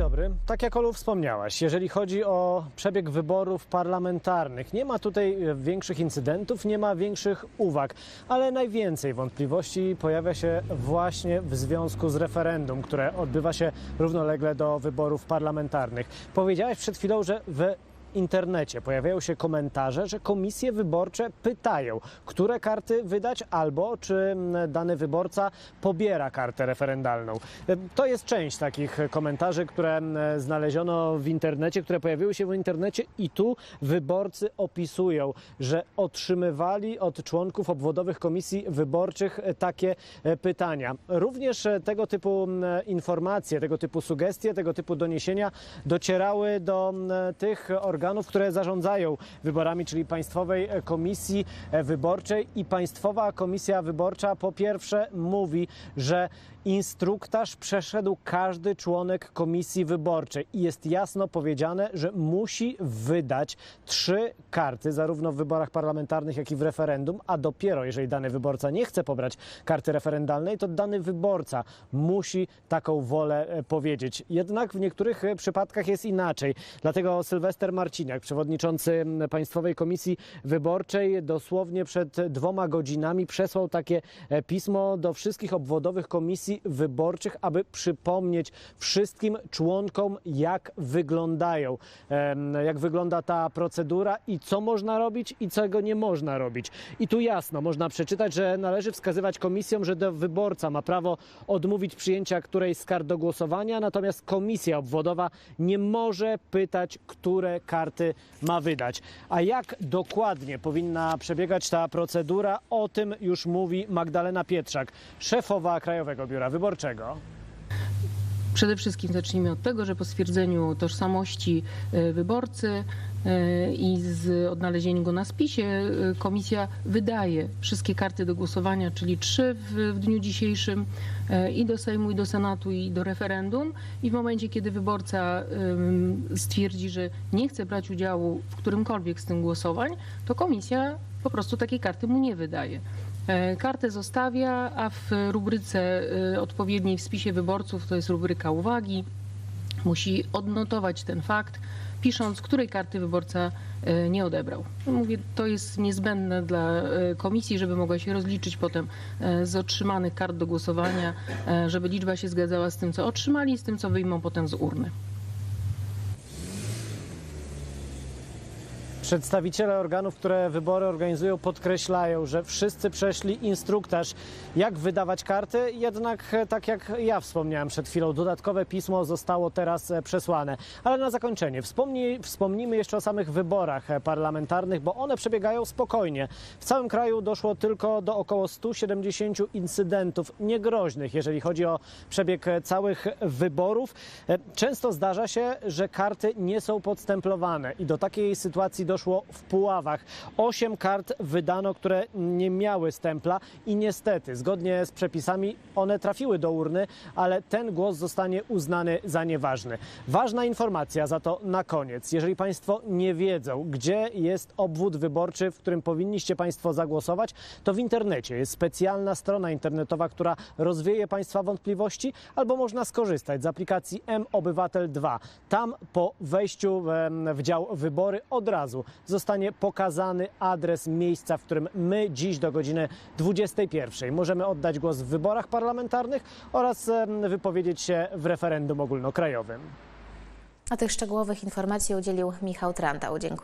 dobry. Tak jak Olu wspomniałaś, jeżeli chodzi o przebieg wyborów parlamentarnych, nie ma tutaj e, większych incydentów, nie ma większych uwag, ale najwięcej wątpliwości pojawia się właśnie w związku z referendum, które odbywa się równolegle do wyborów parlamentarnych. Powiedziałaś przed chwilą, że w internecie pojawiają się komentarze, że komisje wyborcze pytają, które karty wydać albo czy mm, dany wyborca pobiera kartę referendalną. To jest część takich komentarzy, które mm, znaleziono w internecie, które pojawiły się w internecie i tu wyborcy opisują, że otrzymywali od członków obwodowych komisji wyborczych e, takie e, pytania. Również e, tego typu mm, informacje, tego typu sugestie, tego typu doniesienia docierały do tych organów, które zarządzają wyborami, czyli Państwowej Komisji Wyborczej i Państwowa Komisja Wyborcza po pierwsze mówi, że instruktaż przeszedł każdy członek komisji wyborczej i jest jasno powiedziane, że musi wydać trzy karty, zarówno w wyborach parlamentarnych, jak i w referendum, a dopiero jeżeli dany wyborca nie chce pobrać karty referendalnej, to dany wyborca musi taką wolę e, powiedzieć. Jednak w niektórych e, przypadkach jest inaczej. Dlatego Sylwester Marciniak, przewodniczący Państwowej Komisji Wyborczej, dosłownie przed dwoma godzinami przesłał takie e, pismo do wszystkich obwodowych komisji wyborczych, aby przypomnieć wszystkim członkom, jak wyglądają, jak wygląda ta procedura i co można robić i czego nie można robić. I tu jasno można przeczytać, że należy wskazywać komisjom, że wyborca ma prawo odmówić przyjęcia którejś z do głosowania, natomiast komisja obwodowa nie może pytać, które karty ma wydać. A jak dokładnie powinna przebiegać ta procedura, o tym już mówi Magdalena Pietrzak, szefowa Krajowego Biura Wyborczego. Przede wszystkim zacznijmy od tego, że po stwierdzeniu tożsamości e, wyborcy e, i z odnalezieniu go na spisie e, komisja wydaje wszystkie karty do głosowania, czyli trzy w, w dniu dzisiejszym i do Sejmu, i do Senatu, i do referendum. I w momencie, kiedy wyborca stwierdzi, że nie chce brać udziału w którymkolwiek z tym głosowań, to komisja po prostu takiej karty mu nie wydaje. E, Kartę zostawia, a w rubryce e, odpowiedniej w spisie wyborców, to jest rubryka uwagi, musi odnotować ten fakt, pisząc, której karty wyborca e, nie odebrał. Mówię, to jest niezbędne dla komisji, żeby mogła się rozliczyć potem z otrzymanych kart do głosowania, żeby liczba się zgadzała z tym, co otrzymali, z tym, co wyjmą potem z urny. Przedstawiciele organów, które wybory organizują, podkreślają, że wszyscy przeszli instruktaż, jak wydawać karty, jednak e, tak jak ja wspomniałem przed chwilą, dodatkowe pismo zostało teraz e, przesłane. Ale na zakończenie wspomnij, wspomnijmy jeszcze o samych wyborach e, parlamentarnych, bo one przebiegają spokojnie. W całym kraju doszło tylko do około 170 incydentów niegroźnych, jeżeli chodzi o przebieg całych wyborów. Często zdarza się, że karty nie są podstemplowane i do takiej sytuacji doszło w Puławach. Osiem kart wydano, które nie miały stempla i niestety, zgodnie z przepisami, one trafiły do urny, ale ten głos zostanie uznany za nieważny. Ważna informacja za to na koniec. Jeżeli Państwo nie wiedzą, gdzie jest obwód wyborczy, w którym powinniście Państwo zagłosować, to w internecie jest specjalna strona internetowa, która rozwieje Państwa wątpliwości, albo można skorzystać z aplikacji M-Obywatel 2. Tam po wejściu w dział wybory od razu zostanie pokazany adres miejsca, w którym my dziś do godziny 21 możemy oddać głos w wyborach parlamentarnych oraz wypowiedzieć się w referendum ogólnokrajowym. A tych szczegółowych informacji udzielił Michał Trantał. Dziękuję.